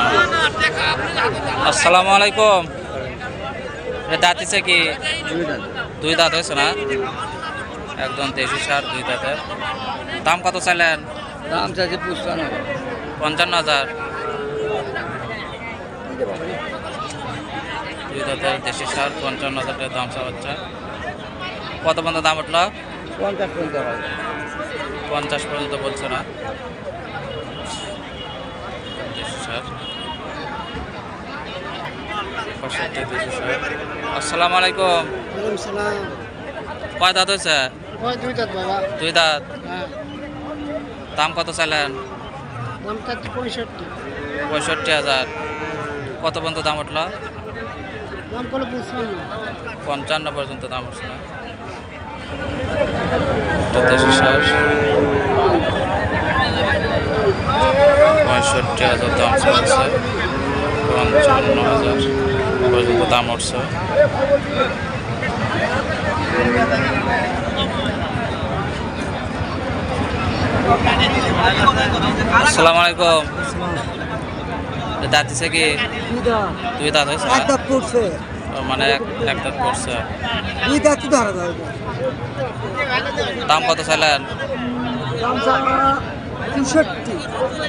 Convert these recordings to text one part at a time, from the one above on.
না। আসসালামু আলাইকুম। এটা দাঁতিছে কি? দুই দাঁত হয়েছে না? একদম দেশি সার দুই দাঁতের। দাম কত চাইলেন? দাম চাইছে পুষ্পানো পঞ্চান্ন হাজার। দুই দাঁতের দেশি সার পঞ্চান্ন হাজার টাকা দাম চা হচ্ছে। কত পর্যন্ত দাম উঠল? পঞ্চাশ হবে পঞ্চাশ পর্যন্ত বলছে না। সার পঁয়ষট্টি আসসালামু আলাইকুম। কয় দাঁত হয়েছে? দুই দাঁত। দাম কত চাইলেন? পঁয়ষট্টি হাজার। কত পর্যন্ত দাম উঠল? পঞ্চান্ন পর্যন্ত দাম উঠছে না এটা দেশি সার পঁয়ষট্টি হাজার দাম চলছে। পঞ্চান্ন হাজার পর্যন্ত দাম উঠছে। আসসালামু আলাইকুম। দাঁতিছে কি? দুই দাঁত দাঁত হয়েছে মানে এক দাঁত পড়ছে। দাঁত যাবে দাম কত চাইলেন?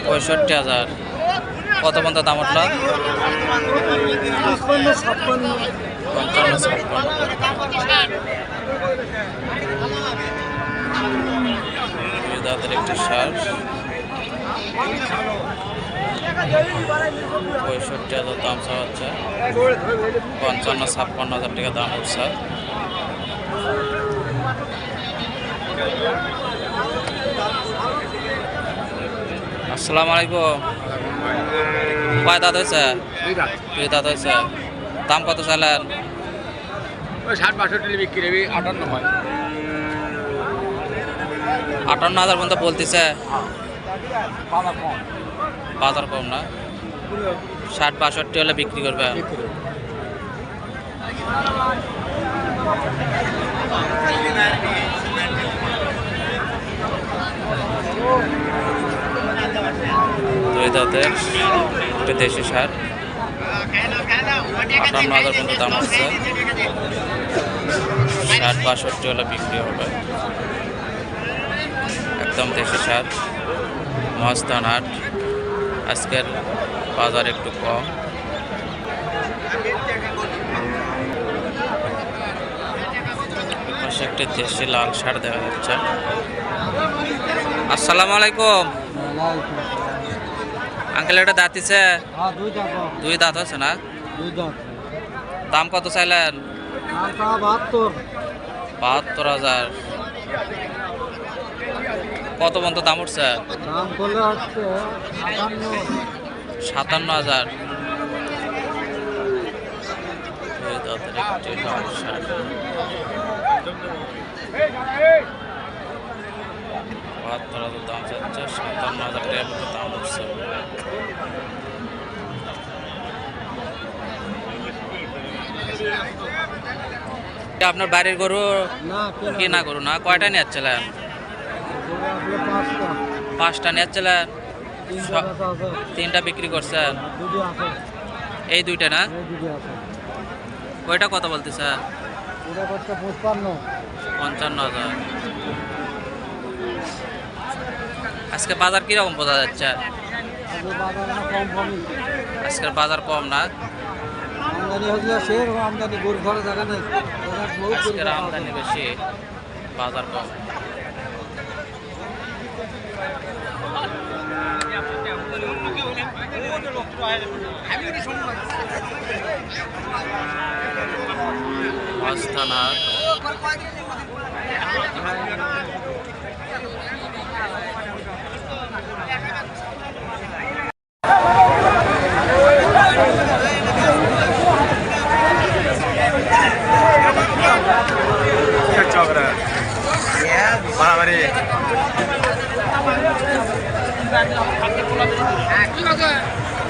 পঁয়ষট্টি। হাজার। কত পর্যন্ত দাম উঠল? পঞ্চান্ন ছাপ্পান্ন। পঞ্চান্ন ছাপ্পান্ন। দাঁতের একটি সার পঁয়ষট্টি হাজার দাম চাওয়া হচ্ছে। পঞ্চান্ন ছাপ্পান্ন হাজার টাকা দাম উঠছে। আসসালামু আলাইকুম। কয় দাঁত হয়েছে? দুই দাঁত। হয়েছে। দাম কত চাইলেন? ষাট বাষট্টি বিক্রি হবে আটান্ন হয়। আটান্ন হাজার পর্যন্ত বলতেছে। বাজার কম। না? ষাট বাষট্টি হলে বিক্রি করবে। দুই একটা দেশি সার। আটান্ন হাজার পর্যন্ত দাম হচ্ছে ষাট বাষট্টি হলে বিক্রি হবে। একদম দেশি সার। মহাস্থান হাট। আজকের বাজার একটু কম। পাশে একটি দেশি লাল সার দেখা যাচ্ছে। আসসালামু আলাইকুম। আঙ্কেল এটা দাঁতিছে হ্যাঁ দুই দাঁত আছে না? দাম কত চাইলেন? বাহাত্তর। হাজার। কত পর্যন্ত দাম উঠছে? সাতান্ন। হাজার। দাঁতের একটি বাহাত্তর হাজার দাম যাচ্ছে সাতান্ন হাজার টাকা মতো দাম এটা আপনার বাড়ির গরু কি না গরু না? কয়টা নিয়ে পাঁচটা পাঁচটা নিয়ে তিনটা বিক্রি করছেন? এই দুইটা না? ওইটা কত বলতেছে? পঞ্চান্ন হাজার। আজকে বাজার কীরকম বোঝা যাচ্ছে আগে বাজার না কম কমই আজকের বাজার কম না আমদানি হচ্ছে সেরকম আমদানি গরু ধরে জায়গা নেই ওরা বহুত গরু আজকের ধরা আমদানি আছে। বেশি বাজার কম অস্থানার মারামারি